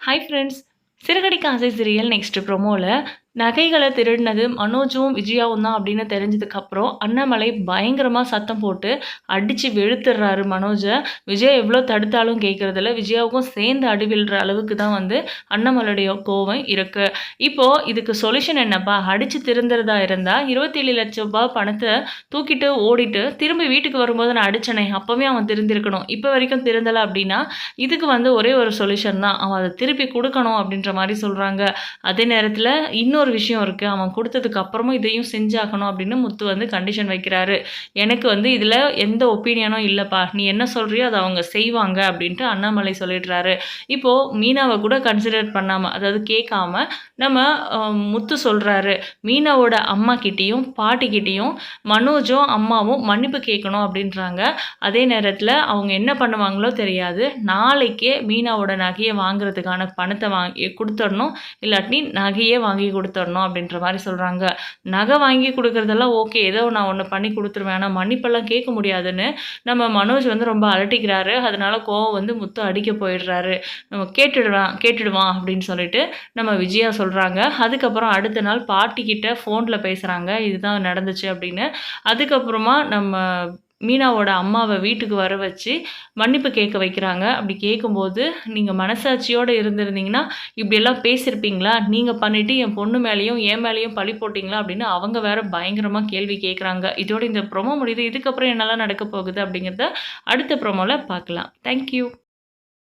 Hi friends சிறுகடி ஆசை serial next ப்ரொமோவில் நகைகளை திருடினது மனோஜும் விஜயாவும் தான் அப்படின்னு தெரிஞ்சதுக்கப்புறம் அண்ணாமலை பயங்கரமாக சத்தம் போட்டு அடித்து வெளுத்துடுறாரு மனோஜை. விஜயா எவ்வளோ தடுத்தாலும் கேட்குறதில்ல விஜயாவுக்கும் சேர்ந்து அடிவிழுற அளவுக்கு தான் வந்து அண்ணாமலையுடைய கோவம் இருக்குது இப்போது இதுக்கு சொல்யூஷன் என்னப்பா? அடித்து திருந்துறதா இருந்தால் இருபத்தேழு லட்ச ரூபாய் பணத்தை தூக்கிட்டு ஓடிட்டு திரும்பி வீட்டுக்கு வரும்போது நான் அடிச்சனே அப்போவே அவன் திருந்திருக்கணும். இப்போ வரைக்கும் திருந்தலை அப்படின்னா இதுக்கு வந்து ஒரே ஒரு சொல்யூஷன் தான். அவன் அதை திருப்பி கொடுக்கணும் அப்படின்ற மாதிரி சொல்கிறாங்க அதே நேரத்தில் இன்னும் இன்னொரு விஷயம் இருக்குது அவன் கொடுத்ததுக்கு அப்புறமும் இதையும் செஞ்சாகணும் அப்படின்னு முத்து வந்து கண்டிஷன் வைக்கிறாரு. எனக்கு வந்து இதில் எந்த ஒப்பீனியனும் இல்லைப்பா. நீ என்ன சொல்கிறியோ அதை அவங்க செய்வாங்க அப்படின்ட்டு அண்ணாமலை சொல்லிடுறாரு. இப்போது மீனாவை கூட கன்சிடர் பண்ணாமல் அதாவது கேட்காம நம்ம முத்து சொல்கிறாரு மீனாவோட அம்மா கிட்டேயும் பாட்டிக்கிட்டேயும் மனோஜும் அம்மாவும் மன்னிப்பு கேட்கணும் அப்படின்றாங்க. அதே நேரத்தில் அவங்க என்ன பண்ணுவாங்களோ தெரியாது. நாளைக்கே மீனாவோட நகையை வாங்குறதுக்கான பணத்தை வாங்கி கொடுத்துடணும். இல்லாட்டி நகையே வாங்கி கொடுத்து கொடுத்துடணும் அப்படின்ற மாதிரி சொல்கிறாங்க நகை வாங்கி கொடுக்குறதெல்லாம் ஓகே ஏதோ நான் ஒன்று பண்ணி கொடுத்துருவேன். ஆனால் மன்னிப்பெல்லாம் கேட்க முடியாதுன்னு நம்ம மனோஜ் வந்து ரொம்ப அலட்டிக்கிறாரு. அதனால் கோவம் வந்து முத்து அடிக்க போயிடுறாரு. நம்ம கேட்டுடுவான் கேட்டுடுவான் அப்படின்னு சொல்லிட்டு நம்ம விஜயா சொல்கிறாங்க அதுக்கப்புறம் அடுத்த நாள் பாட்டிக்கிட்ட ஃபோனில் பேசுகிறாங்க இதுதான் நடந்துச்சு அப்படின்னு. அதுக்கப்புறமா நம்ம மீனாவோட அம்மாவை வீட்டுக்கு வர வச்சு மன்னிப்பு கேட்க வைக்கிறாங்க. அப்படி கேட்கும்போது நீங்கள் மனசாட்சியோடு இருந்திருந்தீங்கன்னா இப்படியெல்லாம் பேசியிருப்பீங்களா நீங்கள் பண்ணிவிட்டு என் பொண்ணு மேலேயும் என் மேலேயும் பழி போட்டிங்களா? அப்படின்னு அவங்க வேற பயங்கரமாக கேள்வி கேட்குறாங்க. இதோட இந்த ப்ரொமோ முடியுது. இதுக்கப்புறம் என்னெல்லாம் நடக்க போகுது அப்படிங்கிறத அடுத்த ப்ரொமோவில் பார்க்கலாம். தேங்க்யூ